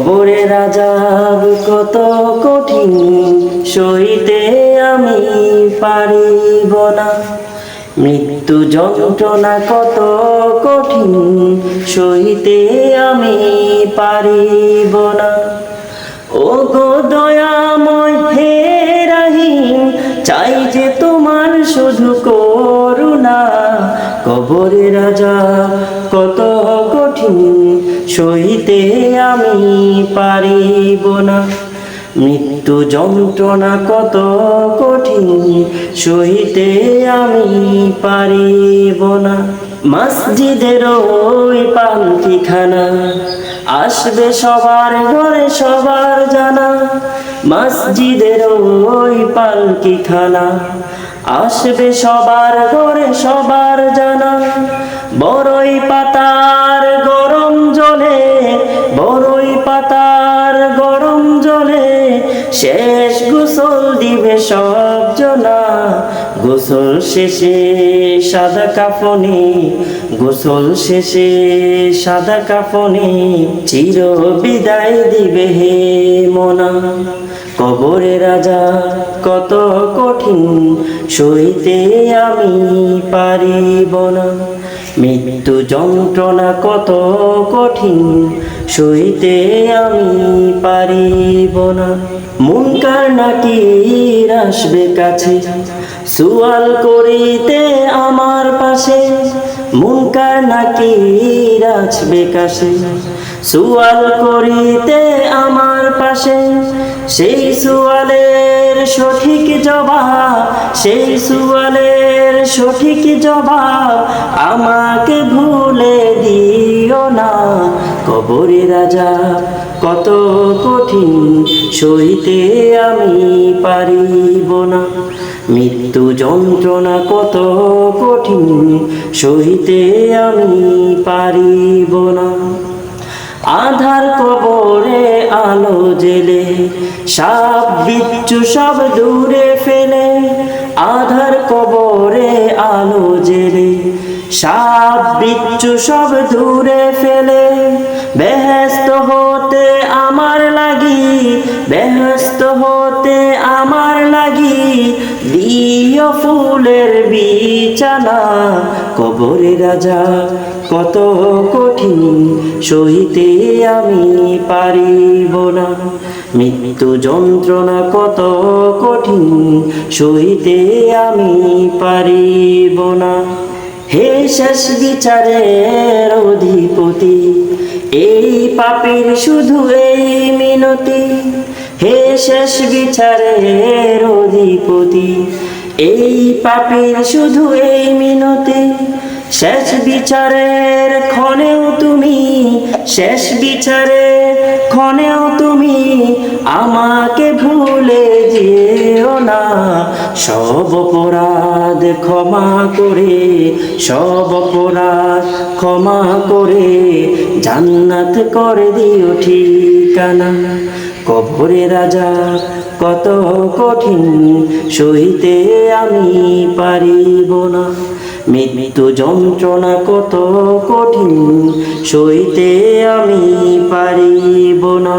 কবরে রাজাব কত কঠিন, সইতে আমি পারিব না। মৃত্যু যন্ত্রণা কত কঠিন, সইতে আমি পারিব না। ও গো দয়াময় হে রাহিম, চাই যে তোমার শুধু করুণা। কবরে রাজা কত কঠিন সইতে আমি পারিব না। মৃত্যু যন্ত্রণা কত কঠিন, সইতে আমি পারিব না। মসজিদের ওই পান্তিখানা আসবে সবার ঘরে সবার জানা। মসজিদের ওই পালকিখানা আসবে সবার ঘরে সবার জানা। বড়ই পাতার গোসল দিবে সব জনা। গোসল শেষে সাদা কাফনে, গোসল শেষে সাদা কাফনে, চির বিদায় দিবে হে মনা। কবরে রাজা কত কঠিন, সইতে আমি পারিব না। মৃত্যু যন্ত্রণা কত কঠিন সইতে আমি পারিব না। মুনকার নাকি আসবে কাছে? সুয়াল করিতে আমার পাশে। মুনকার নাকি আসবে কাছে? সুয়াল করিতে আমার পাশে। সেই সুয়ালের সঠিক জবাব সেই সুয়ালের সঠিক জবাব আমাকে ভুলে দিও না। কবরে রাজা, কত কঠিন সইতে আমি পারিব না। মৃত্যু যন্ত্রণা কত কঠিন সইতে আমি পারিব না। আধার কবরে আলো জেলে, সাপ বিচ্ছু সব দূরে ফেলে। আধার কবরে আলো জেলে, সাপ বিচ্ছু সব দূরে ফেলে। বেহেস্ত হতে আমার লাগি বেহেস্ত হতে আমার লাগি। দিও ফুলের বিছানা কবরে রাজা কত কঠিন, সইতে আমি পারিব না। মৃত্যু যন্ত্রণা কত কঠিন, সইতে আমি পারিব না। হে শেষ বিচারের অধিপতি এই পাপীর শুধু এই মিনতি, হে শেষ বিচারের অধিপতি। এই পাপীর শুধু এই মিনতি, শেষ বিচারের ক্ষণেও তুমি, শেষ বিচারে ক্ষণেও তুমি আমাকে ভুলে যেও না। সব অপরাধ ক্ষমা করে, সব অপরাধ ক্ষমা করে, জান্নাত করে দিও ঠিকানা। কবরে রাজা কত কঠিন, সইতে আমি পারিব না। মৃত্যু যন্ত্রণা কত কঠিন, সইতে আমি পারিব না।